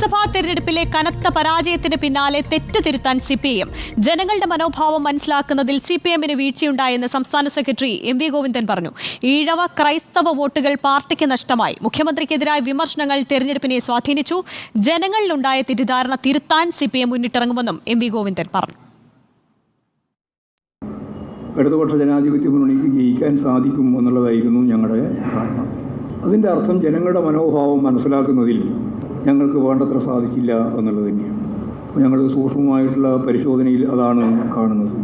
ലോക്സഭാ തെരഞ്ഞെടുപ്പിലെ കനത്ത പരാജയത്തിന് പിന്നാലെ തെറ്റ് തിരുത്താൻ സി ജനങ്ങളുടെ മനോഭാവം മനസ്സിലാക്കുന്നതിൽ സി പി എമ്മിന് വീഴ്ചയുണ്ടായെന്ന് സംസ്ഥാന സെക്രട്ടറി എം വി ഗോവിന്ദൻ പറഞ്ഞു. ഈഴവ ക്രൈസ്തവ വോട്ടുകൾ പാർട്ടിക്ക് നഷ്ടമായി. മുഖ്യമന്ത്രിക്കെതിരായ വിമർശനങ്ങൾ തെരഞ്ഞെടുപ്പിനെ സ്വാധീനിച്ചു. ജനങ്ങളിലുണ്ടായ തെറ്റിദ്ധാരണ തിരുത്താൻ സി പി എം മുന്നിട്ടിറങ്ങുമെന്നും എം വി ഗോവിന്ദൻ പറഞ്ഞു. ഇടതുപക്ഷ ജനാധിപത്യ മുന്നണിക്ക് ജയിക്കാൻ സാധിക്കും എന്നുള്ളതായിരുന്നു ഞങ്ങളുടെ ധാരണ. അതിന്റെ അർത്ഥം ജനങ്ങളുടെ മനോഭാവം മനസ്സിലാക്കുന്നതിൽ ഞങ്ങൾക്ക് വേണ്ടത്ര സാധിക്കില്ല എന്നുള്ളത് തന്നെയാണ്. ഞങ്ങൾ സൂക്ഷ്മമായിട്ടുള്ള പരിശോധനയിൽ അതാണ് കാണുന്നത്.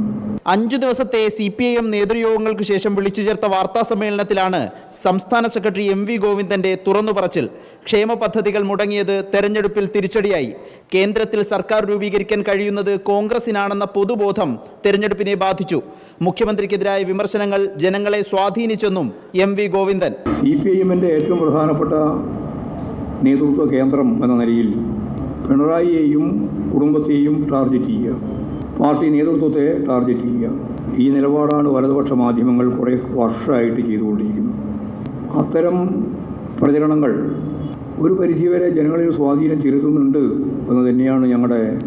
അഞ്ചു ദിവസത്തെ സി പി ഐ എം നേതൃയോഗങ്ങൾക്ക് ശേഷം വിളിച്ചു ചേർത്ത വാർത്താ സമ്മേളനത്തിലാണ് സംസ്ഥാന സെക്രട്ടറി എം വി ഗോവിന്ദന്റെ തുറന്നു പറച്ചിൽ. ക്ഷേമ പദ്ധതികൾ മുടങ്ങിയത് തെരഞ്ഞെടുപ്പിൽ തിരിച്ചടിയായി. കേന്ദ്രത്തിൽ സർക്കാർ രൂപീകരിക്കാൻ കഴിയുന്നത് കോൺഗ്രസിനാണെന്ന പൊതുബോധം തെരഞ്ഞെടുപ്പിനെ ബാധിച്ചു. മുഖ്യമന്ത്രിക്കെതിരായ വിമർശനങ്ങൾ ജനങ്ങളെ സ്വാധീനിച്ചെന്നും M V Govindan. C P I എമ്മിന്റെ ഏറ്റവും പ്രധാനപ്പെട്ട നേതൃത്വ കേന്ദ്രം എന്ന നിലയിൽ പിണറായിയെയും കുടുംബത്തെയും ടാർഗറ്റ് ചെയ്യുക. പാർട്ടി നേതൃത്വത്തെ ടാർഗറ്റ് ചെയ്യുക. ഈ നിലപാടാണ് വലതുപക്ഷ മാധ്യമങ്ങൾ കുറേ വർഷമായിട്ട് ചെയ്തുകൊണ്ടിരിക്കുന്നത്. അത്തരം പ്രചരണങ്ങൾ ഒരു പരിധിവരെ ജനങ്ങളിൽ സ്വാധീനം ചെലുത്തുന്നുണ്ട് എന്ന് തന്നെയാണ് ഞങ്ങളുടെ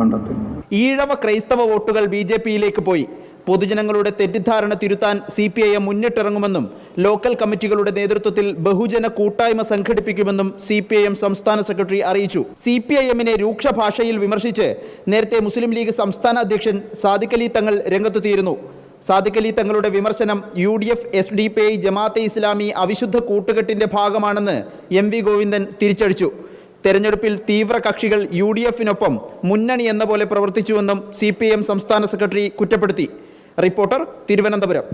കണ്ടെത്തൽ. ഈഴവ ക്രൈസ്തവ വോട്ടുകൾ ബി ജെ പിയിലേക്ക് പോയി. പൊതുജനങ്ങളുടെ തെറ്റിദ്ധാരണ തിരുത്താൻ സി പി ഐ എം മുന്നിട്ടിറങ്ങുമെന്നും ലോക്കൽ കമ്മിറ്റികളുടെ നേതൃത്വത്തിൽ ബഹുജന കൂട്ടായ്മ സംഘടിപ്പിക്കുമെന്നും സി പി ഐ എം സംസ്ഥാന സെക്രട്ടറി അറിയിച്ചു. സി പി ഐ എമ്മിനെ രൂക്ഷ ഭാഷയിൽ വിമർശിച്ച് നേരത്തെ മുസ്ലിം ലീഗ് സംസ്ഥാന അധ്യക്ഷൻ സാദിഖലി തങ്ങൾ രംഗത്തെത്തിയിരുന്നു. സാദിഖലി തങ്ങളുടെ വിമർശനം U D F S D P I Jamaat-e Islami അവിശുദ്ധ കൂട്ടുകെട്ടിന്റെ ഭാഗമാണെന്ന് എം വി ഗോവിന്ദൻ തിരിച്ചടിച്ചു. തെരഞ്ഞെടുപ്പിൽ തീവ്ര കക്ഷികൾ യു ഡി എഫിനൊപ്പം മുന്നണി എന്ന പോലെ പ്രവർത്തിച്ചുവെന്നും സി പി എം സംസ്ഥാന സെക്രട്ടറി കുറ്റപ്പെടുത്തി. റിപ്പോർട്ടർ തിരുവനന്തപുരം.